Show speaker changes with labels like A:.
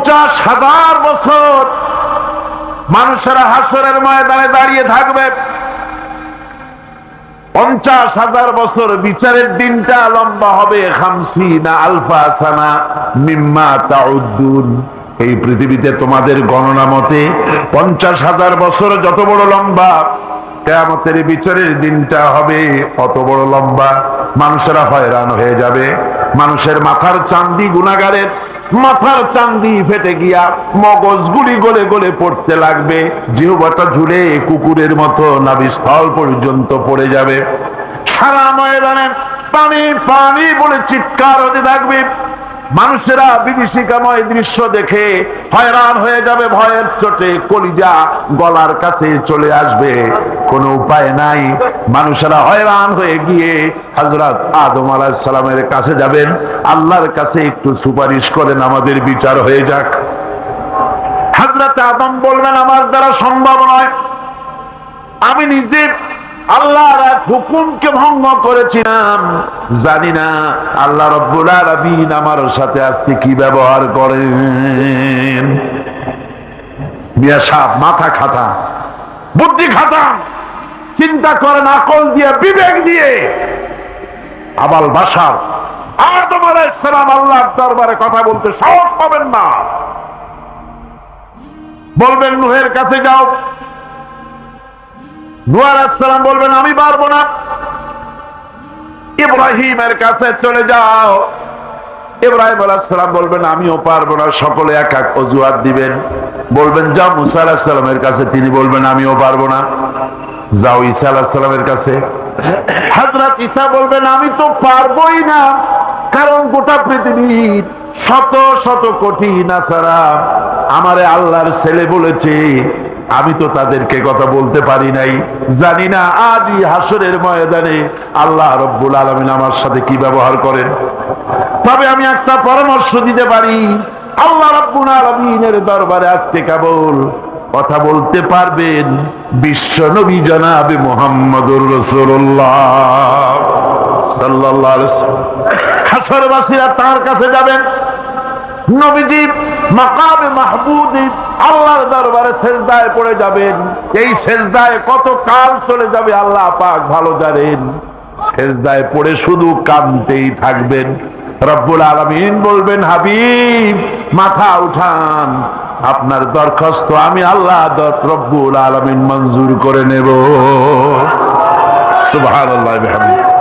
A: পঞ্চাশ হাজার বছর মানুষেরা হাসরের ময়দানে দাঁড়িয়ে থাকবে। পঞ্চাশ হাজার বছর বিচারের দিনটা লম্বা হবে। খামসিনা আলফা সানা মিম্মা তাউদ্দুন। এই পৃথিবীতে তোমাদের গণনা মতে পঞ্চাশ হাজার বছর যত বড় লম্বা, কেয়ামতের বিচারের দিনটা হবে কত বড় লম্বা। মানুষেরা হয়রান হয়ে যাবে। মানুষের মাথার চান্দি গুণাগারের মাথার চান্দি ফেটে গিয়া মগজ গুলি গলে গলে পড়তে লাগবে। জিহবাটা ঝুলে কুকুরের মতো নাবিস্থল পর্যন্ত পড়ে যাবে। সারা ময়দানে পানি পানি বলে চিৎকার হতে থাকবে। মানুষেরা বিভীষিকাময় দৃশ্য দেখে হয়রান হয়ে যাবে, ভয়ের চোটে কলিজা গলার কাছে চলে আসবে। কোনো উপায় নাই। মানুষেরা হয়রান হয়ে গিয়ে হজরত আদম আলাহ সালামের কাছে যাবেন। আল্লাহর কাছে একটু সুপারিশ করেন, আমাদের বিচার হয়ে যাক। হজরত আদম বলবেন আমার দ্বারা সম্ভব নয়। আমি নিজে আল্লাহর হুকুমকে ভঙ্গ করেছিলাম। জানি না আল্লাহ রব্বুল আমার সাথে আজকে কি ব্যবহার করেন। সাহেব মাথা খাতা বুদ্ধি খাতা চিন্তা করেন, আকল দিয়ে, বিবেক দিয়ে। আবাল বাসার। আদম আলাইসালাম আল্লাহর দরবারে কথা বলতে সাহস পাবেন না। বলবেন, নুহের কাছে যাও। নুয়ার আসসালাম বলবেন, আমি পারব না। ইব্রাহিমের কাছে চলে যাও। ইব্রাহিম আলাহাম বলবেন, আমিও পারব না, সকলে এক এক অজুহাত দিবেন। বলবেন, যাও, মুসা আলাহিসাল্লামের কাছে। তিনি বলবেন, আমিও পারব না। যাও ঈসা আলাহিসাল্লামের কাছে। হাজরত ঈসা বলবেন, আমি তো পারবোই না, কারণ গোটা পৃথিবীর শত শত কোটি না ছাড়া আমারে আল্লাহর ছেলে বলেছে। আমি তো তাদেরকে কথা বলতে পারি নাই। জানি না আজই হাসরের ময়দানে আল্লাহ রব্বুল আলমিন আমার সাথে কি ব্যবহার করেন। তবে আমি একটা পরামর্শ দিতে পারি। আল্লাহ রব্বুল আলমিনের দরবারে আজকে কেবল কথা বলতে পারবেন বিশ্ব নবী জনাবে মোহাম্মদুর রসুল্লাহ সাল্লাহ হাসরবাসীরা তার কাছে যাবেন। আল্লাহর দরবারে যাবেন। এই কত কাল চলে যাবে আল্লাহ ভালো জানেন। পড়ে শুধু থাকবেন। রব্বুল আলমিন বলবেন, হাবিব, মাথা উঠান। আপনার দরখাস্ত আমি আল্লাহ রব্বুল আলমিন মঞ্জুর করে নেব। সুবাহ বিহামদিহি।